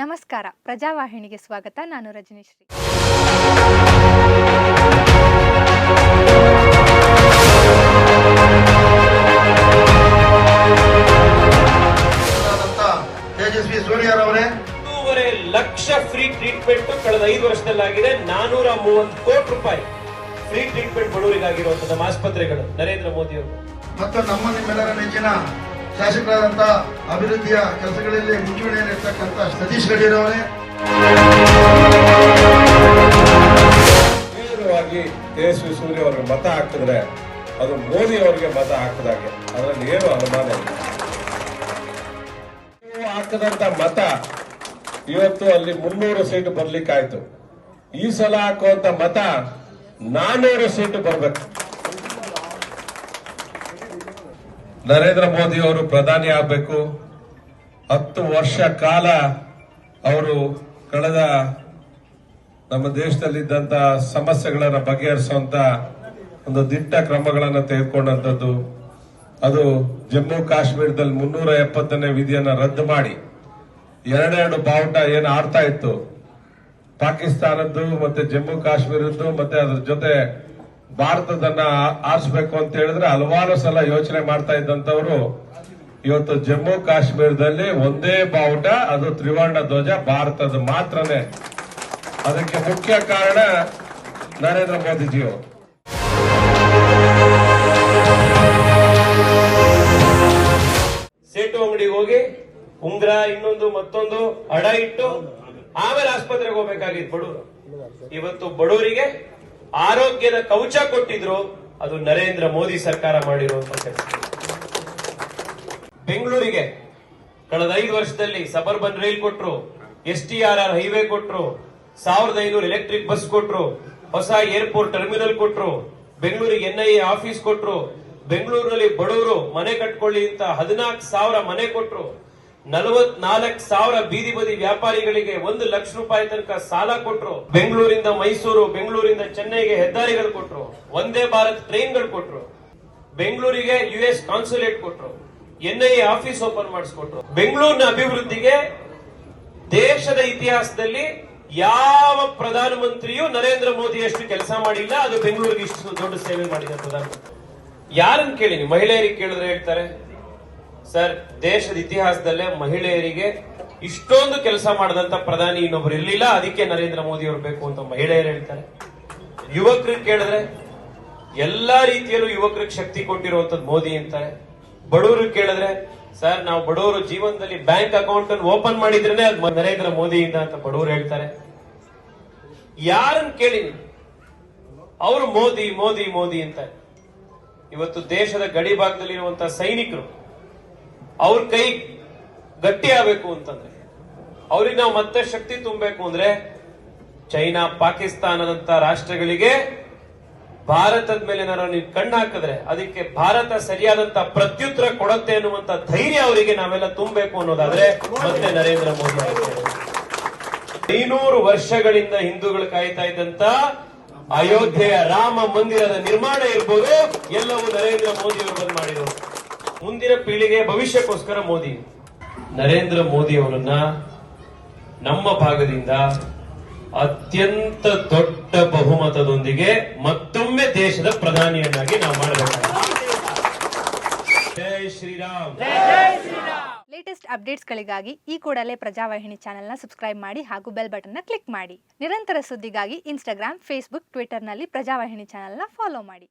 ನಮಸ್ಕಾರ. ಪ್ರಜಾವಾಹಿನಿಗೆ ಸ್ವಾಗತ. ನಾನು ರಜನೀಶ್ರೀ. ಆದಂತ ತೇಜಸ್ವಿ ಸೂರ್ಯರವರೇ ಒಂದೂವರೆ ಲಕ್ಷ ಫ್ರೀ ಟ್ರೀಟ್ಮೆಂಟ್ ಕಳೆದ ಐದು ವರ್ಷದಲ್ಲಾಗಿದೆ. ನಾನೂರ ಮೂವತ್ತು ಕೋಟಿ ರೂಪಾಯಿ ಫ್ರೀ ಟ್ರೀಟ್ಮೆಂಟ್ ಬಡವರಿಗಾಗಿರುವಂತಹ ನಮ್ಮ ಆಸ್ಪತ್ರೆಗಳು. ನರೇಂದ್ರ ಮೋದಿ ಅವರು ಮತ್ತು ನಮ್ಮ ನಿಮ್ಮೆಲ್ಲರ ನೆಚ್ಚಿನ ಶಾಸಕರಾದಂತ ಅಭಿವೃದ್ಧಿಯ ಕೆಲಸಗಳಲ್ಲಿ ಮುಂಚೂಣಿಯಲ್ಲಿರ್ತಕ್ಕಂಥ ಸತೀಶ್ ಗಡಿರವರೇ ನೇರವಾಗಿ ತೇಜಸ್ವಿ ಸೂರ್ಯ ಅವರಿಗೆ ಮತ ಹಾಕಿದ್ರೆ ಅದು ಮೋದಿ ಅವರಿಗೆ ಮತ ಹಾಕಿದಾಗೆ. ಅದರಲ್ಲಿ ಏನು ಅನುಮಾನ ಇಲ್ಲ. ಹಾಕದಂತ ಮತ ಇವತ್ತು ಅಲ್ಲಿ ಮುನ್ನೂರು ಸೀಟು ಬರ್ಲಿಕ್ಕಾಯ್ತು. ಈ ಸಲ ಹಾಕುವಂತ ಮತ ನಾನೂರು ಸೀಟ್ ಬರ್ಬೇಕು. ನರೇಂದ್ರ ಮೋದಿ ಅವರು ಪ್ರಧಾನಿ ಆಗಬೇಕು. ಹತ್ತು ವರ್ಷ ಕಾಲ ಅವರು ಕಳೆದ ನಮ್ಮ ದೇಶದಲ್ಲಿದ್ದಂತಹ ಸಮಸ್ಯೆಗಳನ್ನ ಬಗೆಹರಿಸುವಂತ ಒಂದು ದಿಟ್ಟ ಕ್ರಮಗಳನ್ನು ತೆಗೆದುಕೊಂಡಂತದ್ದು ಅದು ಜಮ್ಮು ಕಾಶ್ಮೀರದಲ್ಲಿ ಮುನ್ನೂರ ಎಪ್ಪತ್ತನೇ ವಿಧಿಯನ್ನು ರದ್ದು ಮಾಡಿ ಎರಡೆರಡು ಬಾವುಟ ಏನು ಆಡ್ತಾ ಇತ್ತು. ಪಾಕಿಸ್ತಾನದ್ದು ಮತ್ತೆ ಜಮ್ಮು ಕಾಶ್ಮೀರದ್ದು ಮತ್ತೆ ಅದ್ರ ಜೊತೆ ಭಾರತದನ್ನ ಆರಿಸಬೇಕು ಅಂತ ಹೇಳಿದ್ರೆ ಹಲವಾರು ಸಲ ಯೋಚನೆ ಮಾಡ್ತಾ ಇದ್ದಂತವರು ಇವತ್ತು ಜಮ್ಮು ಕಾಶ್ಮೀರದಲ್ಲಿ ಒಂದೇ ಬಾವುಟ, ಅದು ತ್ರಿವರ್ಣ ಧ್ವಜ, ಭಾರತದ ಮಾತ್ರನೇ. ಅದಕ್ಕೆ ಮುಖ್ಯ ಕಾರಣ ನರೇಂದ್ರ ಮೋದಿಜಿಯವರು. ಸೇಟು ಅಂಗಡಿಗೆ ಹೋಗಿ, ಉಂಗ್ರ ಇನ್ನೊಂದು, ಮತ್ತೊಂದು, ಅಡ ಇಟ್ಟು, ಆಮೇಲೆ ಆಸ್ಪತ್ರೆಗೆ ಹೋಗ್ಬೇಕಾಗಿತ್ತು ಬಡವರು ಇವತ್ತು ಬಡವರಿಗೆ ಆರೋಗ್ಯದ ಕವಚ ಕೊಟ್ಟಿದ್ರು, ಅದು ನರೇಂದ್ರ ಮೋದಿ ಸರ್ಕಾರ ಮಾಡಿರುವಂತ ಕೆಲಸ. ಬೆಂಗಳೂರಿಗೆ ಕಳೆದ ಐದು ವರ್ಷದಲ್ಲಿ ಸಬರ್ಬನ್ ರೈಲ್ ಕೊಟ್ರು, S T R R highway ಕೊಟ್ರು, ಸಾವಿರದ ಐನೂರು ಎಲೆಕ್ಟ್ರಿಕ್ ಬಸ್ ಕೊಟ್ರು, ಹೊಸ ಏರ್ಪೋರ್ಟ್ ಟರ್ಮಿನಲ್ ಕೊಟ್ರು, ಬೆಂಗಳೂರಿಗೆ ಎನ್ಐಎ ಆಫೀಸ್ ಕೊಟ್ರು, ಬೆಂಗಳೂರಿನಲ್ಲಿ ಬಡವರು ಮನೆ ಕಟ್ಕೊಳ್ಳಿ ಅಂತ ಹದಿನಾಲ್ಕು ಸಾವಿರ ಮನೆ ಕೊಟ್ರು. ನಲವತ್ನಾಲ್ಕು ಸಾವಿರ ಬೀದಿ ಬದಿ ವ್ಯಾಪಾರಿಗಳಿಗೆ ಒಂದು ಲಕ್ಷ ರೂಪಾಯಿ ತನಕ ಸಾಲ ಕೊಟ್ರು. ಬೆಂಗಳೂರಿಂದ ಮೈಸೂರು, ಬೆಂಗಳೂರಿಂದ ಚೆನ್ನೈಗೆ ಹೆದ್ದಾರಿಗಳು ಕೊಟ್ರು. ಒಂದೇ ಭಾರತ್ ಟ್ರೈನ್ಗಳು ಕೊಟ್ರು. ಬೆಂಗಳೂರಿಗೆ ಯು ಎಸ್ ಕಾನ್ಸುಲೇಟ್ ಕೊಟ್ರು. N I A office open ಮಾಡಿಸ್ಕೊಟ್ರು. ಬೆಂಗಳೂರಿನ ಅಭಿವೃದ್ಧಿಗೆ ದೇಶದ ಇತಿಹಾಸದಲ್ಲಿ ಯಾವ ಪ್ರಧಾನಮಂತ್ರಿಯೂ ನರೇಂದ್ರ ಮೋದಿ ಎಷ್ಟು ಕೆಲಸ ಮಾಡಿಲ್ಲ. ಅದು ಬೆಂಗಳೂರಿಗೆ ಇಷ್ಟು ದೊಡ್ಡ ಸೇವೆ ಮಾಡಿದ ಪ್ರಧಾನಮಂತ್ರಿ. ಯಾರನ್ನು ಕೇಳಿ ಮಹಿಳೆಯರಿಗೆ ಕೇಳಿದ್ರೆ ಹೇಳ್ತಾರೆ. ಸರ್, ದೇಶದ ಇತಿಹಾಸದಲ್ಲೇ ಮಹಿಳೆಯರಿಗೆ ಇಷ್ಟೊಂದು ಕೆಲಸ ಮಾಡಿದಂತ ಪ್ರಧಾನಿ ಇನ್ನೊಬ್ರು ಇರ್ಲಿಲ್ಲ, ಅದಕ್ಕೆ ನರೇಂದ್ರ ಮೋದಿ ಅವರು ಬೇಕು ಅಂತ ಮಹಿಳೆಯರು ಹೇಳ್ತಾರೆ. ಯುವಕರಿಗೆ ಕೇಳಿದ್ರೆ ಎಲ್ಲಾ ರೀತಿಯಲ್ಲೂ ಯುವಕರಿಗೆ ಶಕ್ತಿ ಕೊಟ್ಟಿರುವಂತದ್ದು ಮೋದಿ ಅಂತಾರೆ. ಬಡವರು ಕೇಳಿದ್ರೆ, ಸರ್, ನಾವು ಬಡವರು ಜೀವನದಲ್ಲಿ ಬ್ಯಾಂಕ್ ಅಕೌಂಟ್ ಅನ್ನು ಓಪನ್ ಮಾಡಿದ್ರೇನೆ ಅದು ನರೇಂದ್ರ ಮೋದಿಯಿಂದ ಅಂತ ಬಡವರು ಹೇಳ್ತಾರೆ. ಯಾರನ್ನ ಕೇಳಿ? ಅವರು ಮೋದಿ ಮೋದಿ ಮೋದಿ ಅಂತ ಇವತ್ತು ದೇಶದ ಗಡಿ ಭಾಗದಲ್ಲಿರುವಂತಹ ಸೈನಿಕರು ಅವ್ರ ಕೈ ಗಟ್ಟಿ ಆಗಬೇಕು ಅಂತಂದ್ರೆ ಅವ್ರಿಗೆ ನಾವು ಮತ್ತೆ ಶಕ್ತಿ ತುಂಬಬೇಕು ಅಂದ್ರೆ ಚೈನಾ, ಪಾಕಿಸ್ತಾನದಂತ ರಾಷ್ಟ್ರಗಳಿಗೆ ಭಾರತದ ಮೇಲೆ ಏನಾದ್ರು ನೀವು ಕಣ್ಣು ಹಾಕಿದ್ರೆ ಅದಕ್ಕೆ ಭಾರತ ಸರಿಯಾದಂತ ಪ್ರತ್ಯುತ್ತರ ಕೊಡುತ್ತೆ ಅನ್ನುವಂತ ಧೈರ್ಯ ಅವರಿಗೆ ನಾವೆಲ್ಲ ತುಂಬಬೇಕು ಅನ್ನೋದಾದ್ರೆ ಮತ್ತೆ ನರೇಂದ್ರ ಮೋದಿ. ಐನೂರು ವರ್ಷಗಳಿಂದ ಹಿಂದೂಗಳು ಕಾಯ್ತಾ ಇದ್ದಂತ ಅಯೋಧ್ಯೆಯ ರಾಮ ಮಂದಿರದ ನಿರ್ಮಾಣ ಇರ್ಬೋದು, ಎಲ್ಲವೂ ನರೇಂದ್ರ ಮೋದಿ ಅವರು ಬಂದ್ ಮಾಡಿರೋದು ಮುಂದಿನ ಪೀಳಿಗೆ ಭವಿಷ್ಯಕ್ಕೋಸ್ಕರ ಮೋದಿ. ನರೇಂದ್ರ ಮೋದಿ ಅವರನ್ನ ನಮ್ಮ ಭಾಗದಿಂದ ಅತ್ಯಂತ ದೊಡ್ಡ ಬಹುಮತದೊಂದಿಗೆ ಮತ್ತೊಮ್ಮೆ ದೇಶದ ಪ್ರಧಾನಿಯನ್ನಾಗಿ ನಾವು ಮಾಡಬೇಕಾಗಿದೆ. ಜೈ ಶ್ರೀರಾಮ್. ಲೇಟೆಸ್ಟ್ ಅಪ್ಡೇಟ್ಸ್ಗಳಿಗಾಗಿ ಈ ಕೂಡಲೇ ಪ್ರಜಾವಾಹಿನಿ ಚಾನೆಲ್ನ ಸಬ್ಸ್ಕ್ರೈಬ್ ಮಾಡಿ ಹಾಗೂ ಬೆಲ್ ಬಟನ್ನ ಕ್ಲಿಕ್ ಮಾಡಿ. ನಿರಂತರ ಸುದ್ದಿಗಾಗಿ ಇನ್ಸ್ಟಾಗ್ರಾಮ್ ಫೇಸ್ಬುಕ್ ಟ್ವಿಟರ್ನಲ್ಲಿ ಪ್ರಜಾವಾಹಿನಿ ಚಾನೆಲ್ನ ಫಾಲೋ ಮಾಡಿ.